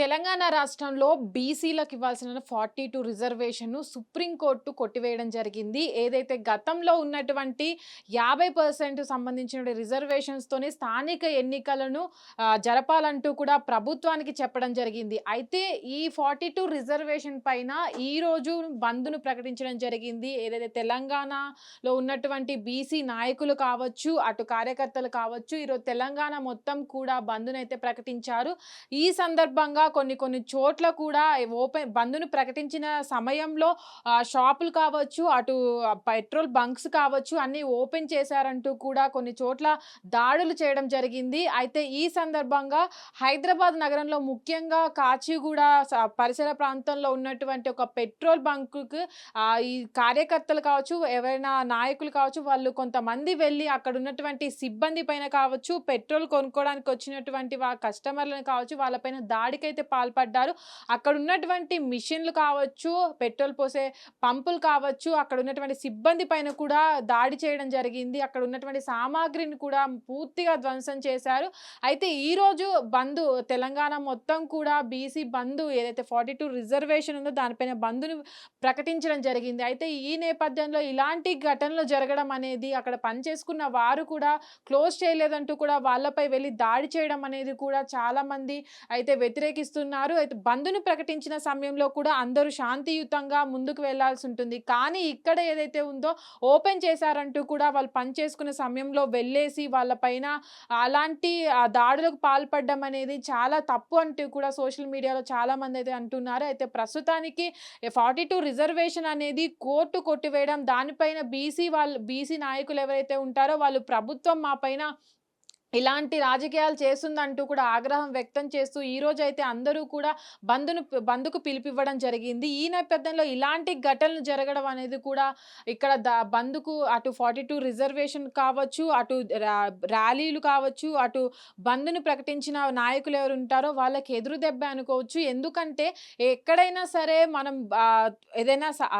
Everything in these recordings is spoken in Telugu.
తెలంగాణ రాష్ట్రంలో బీసీలకు ఇవ్వాల్సిన ఫార్టీ టూ రిజర్వేషన్ను సుప్రీంకోర్టు కొట్టివేయడం జరిగింది. ఏదైతే గతంలో ఉన్నటువంటి యాభై పర్సెంట్ సంబంధించిన రిజర్వేషన్స్తోనే స్థానిక ఎన్నికలను జరపాలంటూ కూడా ప్రభుత్వానికి చెప్పడం జరిగింది. అయితే ఈ ఫార్టీ టూ రిజర్వేషన్ పైన ఈరోజు బంద్ను ప్రకటించడం జరిగింది. ఏదైతే తెలంగాణలో ఉన్నటువంటి బీసీ నాయకులు కావచ్చు అటు కార్యకర్తలు కావచ్చు ఈరోజు తెలంగాణ మొత్తం కూడా బంద్నైతే ప్రకటించారు. ఈ సందర్భంగా కొన్ని కొన్ని చోట్ల కూడా ఓపెన్ బంద్ను ప్రకటించిన సమయంలో షాపులు కావచ్చు అటు పెట్రోల్ బంక్స్ కావచ్చు అన్నీ ఓపెన్ చేశారంటూ కూడా కొన్ని చోట్ల దాడులు చేయడం జరిగింది. అయితే ఈ సందర్భంగా హైదరాబాద్ నగరంలో ముఖ్యంగా కాచిగూడ పరిసర ప్రాంతంలో ఉన్నటువంటి ఒక పెట్రోల్ బంకుకు ఈ కార్యకర్తలు కావచ్చు ఎవరైనా నాయకులు కావచ్చు వాళ్ళు కొంతమంది వెళ్ళి అక్కడ ఉన్నటువంటి సిబ్బంది పైన కావచ్చు పెట్రోల్ కొనుక్కోవడానికి వచ్చినటువంటి కస్టమర్లను కావచ్చు వాళ్ళపైన దాడికైతే పాల్పడ్డారు అక్కడ ఉన్నటువంటి మిషన్లు కావచ్చు పెట్రోల్ పోసే పంపులు కావచ్చు అక్కడ ఉన్నటువంటి సిబ్బంది పైన కూడా దాడి చేయడం జరిగింది. అక్కడ ఉన్నటువంటి సామాగ్రిని కూడా పూర్తిగా ధ్వంసం చేశారు. అయితే ఈరోజు బంద్ తెలంగాణ మొత్తం కూడా బీసీ బంద్ ఏదైతే ఫార్టీ టూ రిజర్వేషన్ ఉందో దానిపైన బంద్ను ప్రకటించడం జరిగింది. అయితే ఈ నేపథ్యంలో ఇలాంటి ఘటనలు జరగడం అనేది అక్కడ పనిచేసుకున్న వారు కూడా క్లోజ్ చేయలేదంటూ కూడా వాళ్ళపై వెళ్ళి దాడి చేయడం అనేది కూడా చాలామంది అయితే వ్యతిరేకి వ్యతిరేకిస్తున్నారు అయితే బంద్ను ప్రకటించిన సమయంలో కూడా అందరూ శాంతియుతంగా ముందుకు వెళ్ళాల్సి ఉంటుంది. కానీ ఇక్కడ ఏదైతే ఉందో ఓపెన్ చేశారంటూ కూడా వాళ్ళు పనిచేసుకునే సమయంలో వెళ్ళేసి వాళ్ళపైన అలాంటి ఆ, దాడులకు పాల్పడడం అనేది చాలా తప్పు అంటూ కూడా సోషల్ మీడియాలో చాలా మంది అయితే అంటున్నారు. అయితే ప్రస్తుతానికి ఫార్టీ టూ రిజర్వేషన్ అనేది కోర్టు కొట్టివేయడం దానిపైన బీసీ వాళ్ళు బీసీ నాయకులు ఎవరైతే ఉంటారో వాళ్ళు ప్రభుత్వం మా పైన ఇలాంటి రాజకీయాలు చేస్తుందంటూ కూడా ఆగ్రహం వ్యక్తం చేస్తూ ఈ అయితే అందరూ కూడా బంద్ను బంధుకు పిలిపివ్వడం జరిగింది. ఈ నేపథ్యంలో ఇలాంటి ఘటనలు జరగడం అనేది కూడా ఇక్కడ ద బంద్కు అటు ఫార్టీ టూ రిజర్వేషన్ కావచ్చు అటు ర్యాలీలు కావచ్చు అటు బంద్ను ప్రకటించిన నాయకులు ఎవరు ఉంటారో వాళ్ళకి ఎదురు దెబ్బ అనుకోవచ్చు. ఎందుకంటే ఎక్కడైనా సరే మనం ఏదైనా స-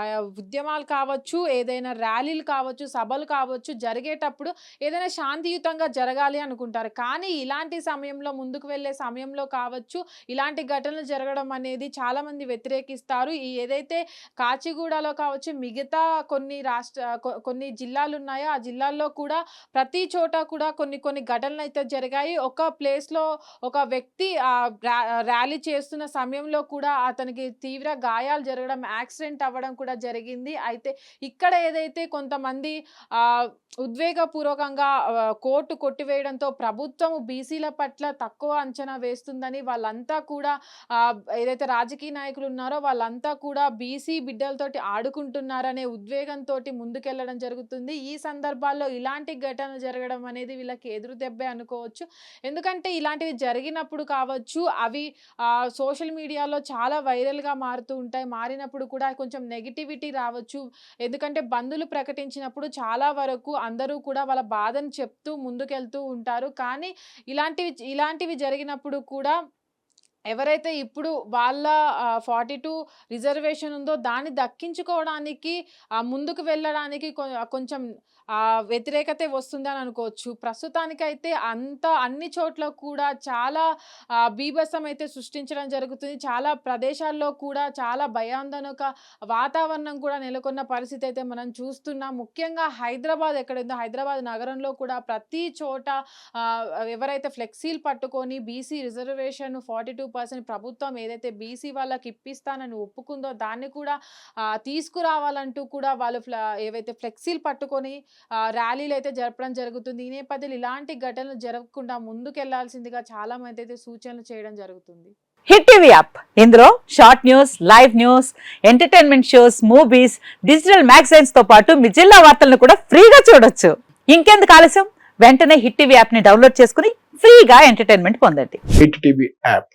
ఉద్యమాలు కావచ్చు ఏదైనా ర్యాలీలు కావచ్చు సభలు కావచ్చు జరిగేటప్పుడు ఏదైనా శాంతియుతంగా జరగాలి అనుకుంటారు. కానీ ఇలాంటి సమయంలో ముందుకు వెళ్ళే సమయంలో కావచ్చు ఇలాంటి ఘటనలు జరగడం అనేది చాలా మంది వ్యతిరేకిస్తారు. ఈ ఏదైతే కాచిగూడలో కావచ్చు మిగతా కొన్ని రాష్ట్ర కొన్ని జిల్లాలు ఉన్నాయో ఆ జిల్లాల్లో కూడా ప్రతి చోట కూడా కొన్ని కొన్ని ఘటనలు అయితే జరిగాయి. ఒక ప్లేస్లో ఒక వ్యక్తి ర్యా- ర్యాలీ చేస్తున్న సమయంలో కూడా అతనికి తీవ్ర గాయాలు జరగడం యాక్సిడెంట్ అవ్వడం కూడా జరిగింది. అయితే ఇక్కడ ఏదైతే కొంతమంది ఉద్వేగపూర్వకంగా కోర్టు కొట్టివేయడంతో ప్రభుత్వం బీసీల పట్ల తక్కువ అంచనా వేస్తుందని వాళ్ళంతా కూడా ఏదైతే రాజకీయ నాయకులు ఉన్నారో వాళ్ళంతా కూడా బీసీ బిడ్డలతోటి ఆడుకుంటున్నారనే ఉద్వేగంతో ముందుకెళ్ళడం జరుగుతుంది. ఈ సందర్భాల్లో ఇలాంటి ఘటనలు జరగడం అనేది వీళ్ళకి ఎదురు దెబ్బే అనుకోవచ్చు. ఎందుకంటే ఇలాంటివి జరిగినప్పుడు కావచ్చు అవి సోషల్ మీడియాలో చాలా వైరల్గా మారుతూ ఉంటాయి. మారినప్పుడు కూడా కొంచెం నెగిటివిటీ రావచ్చు. ఎందుకంటే బంధులు ప్రకటించినప్పుడు చాలా వరకు అందరూ కూడా వాళ్ళ బాధను చెప్తూ ముందుకెళ్తూ ఉంటారు. కానీ ఇలాంటివి ఇలాంటివి జరిగినప్పుడు కూడా ఎవరైతే ఇప్పుడు వాళ్ళ ఫార్టీ టూ రిజర్వేషన్ ఉందో దాన్ని దక్కించుకోవడానికి ముందుకు వెళ్ళడానికి కొ- కొంచెం వ్యతిరేకత వ్యతిరేకత వస్తుందని అనుకోవచ్చు. ప్రస్తుతానికైతే అంత అన్ని చోట్ల కూడా చాలా బీభత్సం అయితే సృష్టించడం జరుగుతుంది. చాలా ప్రదేశాల్లో కూడా చాలా భయాందనక వాతావరణం కూడా నెలకొన్న పరిస్థితి అయితే మనం చూస్తున్నాం. ముఖ్యంగా హైదరాబాద్ ఎక్కడైందో హైదరాబాద్ నగరంలో కూడా ప్రతి చోట ఎవరైతే ఫ్లెక్సీలు పట్టుకొని BC reservation forty two percent ప్రభుత్వం ఏదైతే బీసీ వాళ్ళకి ఇప్పిస్తానని ఒప్పుకుందో దాన్ని కూడా తీసుకురావాలంటూ కూడా వాళ్ళు ఏవైతే ఫ్లెక్సీలు పట్టుకొని ర్యాలీలు అయితే జరపడం జరుగుతుంది. ఈ నేపథ్యంలో ఇలాంటి ఘటనలు జరగకుండా ముందుకెళ్ళాల్సిందిగా చాలా మంది అయితే సూచనలు చేయడం జరుగుతుంది. Hit TV app. ఇందులో short news live news entertainment shows movies digital మ్యాగజైన్స్తో పాటు మీ జిల్లా వార్తలను కూడా ఫ్రీగా చూడొచ్చు. ఇంకెందుకు ఆలస్యం? వెంటనే హిట్ టీవీ యాప్ని డౌన్లోడ్ చేసుకుని ఫ్రీగా ఎంటర్టైన్మెంట్ పొందండి. Hit TV app.